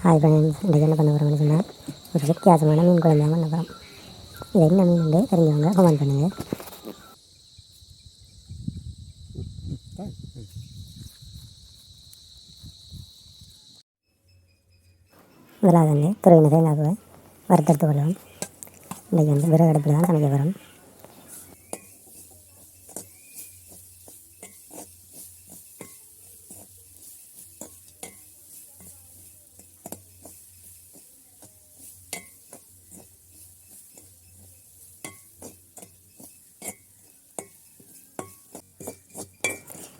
Hi friends இன்றைக்கி என்ன பண்ண போகிறோம்னு சொன்னால் ஒரு வித்தியாசமான மீன் குழம்பு பண்ண போகிறோம் இது என்ன மீன் உண்டு தெரிஞ்சவங்க கமெண்ட் பண்ணுங்கள் முதலாவது வந்து துறையின தேங்காய் வறுத்தெடுத்து கொள்வோம். இன்றைக்கி வந்து விறகு அடுப்பில் தான் சமைக்க போகிறோம்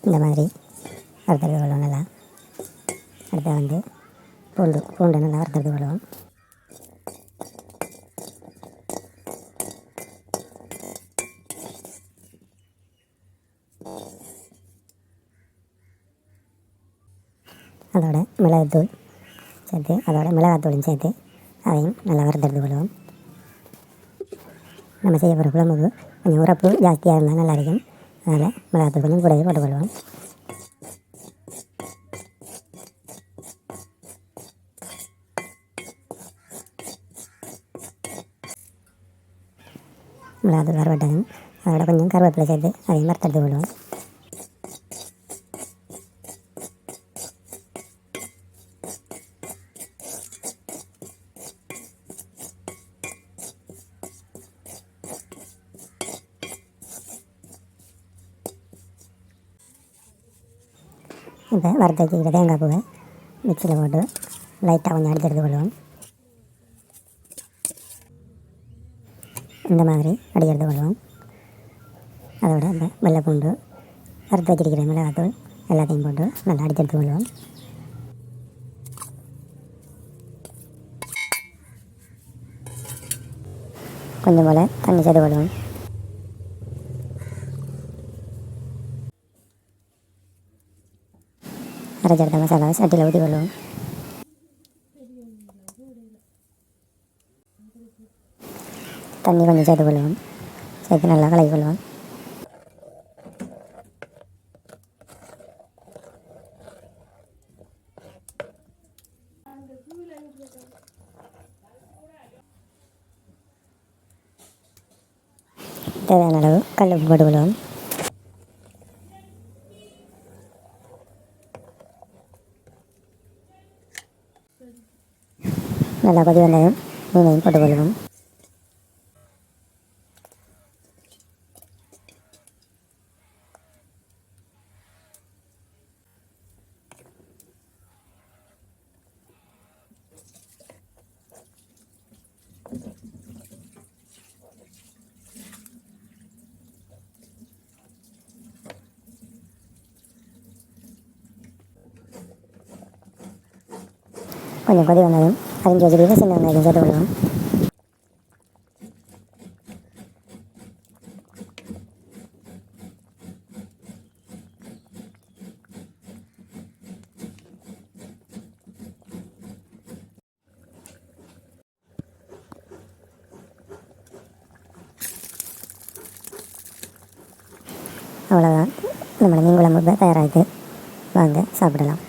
இந்த மாதிரி வறுத்தெடுத்து கொள்வோம் நல்லா. அடுத்து வந்து பூண்டு பூண்டு நல்லா வறுத்தெடுத்து கொள்வோம். அதோட மிளகுத்தூள் சேர்த்து அதோட மிளகாத்தூளும் சேர்த்து அதையும் நல்லா வறுத்தெடுத்து கொள்வோம். நம்ம செய்ய போகிற குழம்புக்கு கொஞ்சம் உரப்பு ஜாஸ்தியாக இருந்தால் நல்லா இருக்கும் அதனால் மிளகாத்தூள் கொஞ்சம் கூடவே போட்டுக்கொள்வோம் மிளகாத்தூள் வறுவட்டதும் அதோட கொஞ்சம் கருவேப்பிலை சேர்த்து அதையும் வறுத்தெடுத்து கொள்வோம் இப்போ வறுத்து வச்சுக்கிற தேங்காய் பூவை மிக்சியில் போட்டு லைட்டாக கொஞ்சம் அடிச்செடுத்து கொள்வோம். இந்த மாதிரி அடிச்செடுத்து கொள்வோம். அதோட இந்த வெள்ளைப்பூண்டு வறுத்து வச்சிருக்கிற மிளகாத்தூள் எல்லாத்தையும் போட்டு நல்லா அடிச்செடுத்து கொள்வோம். கொஞ்சம் போல் தண்ணி சேர்த்து கொள்வோம். அரைச்செடுத்த மசாலாவை சட்டியில் ஊற்றி கொள்வோம் தண்ணி கொஞ்சம் சேர்த்து கொள்வோம் சேர்த்து நல்லா கலக்கி கொள்வோம் தேவையான அளவு கல் உப்பு போட்டு கொள்வோம் நல்லா கொதி வந்ததும் மீனையும் போட்டுக்கொள்வோம் கொஞ்சம் கொதி வந்ததும் அரிஞ்சு வச்சுட்டு சின்ன வெங்காயம் சேர்த்து விடுவோம் அவ்வளோதான் நம்மளை மீன் குழம்பு தயாராகிட்டு வாங்க சாப்பிடலாம்.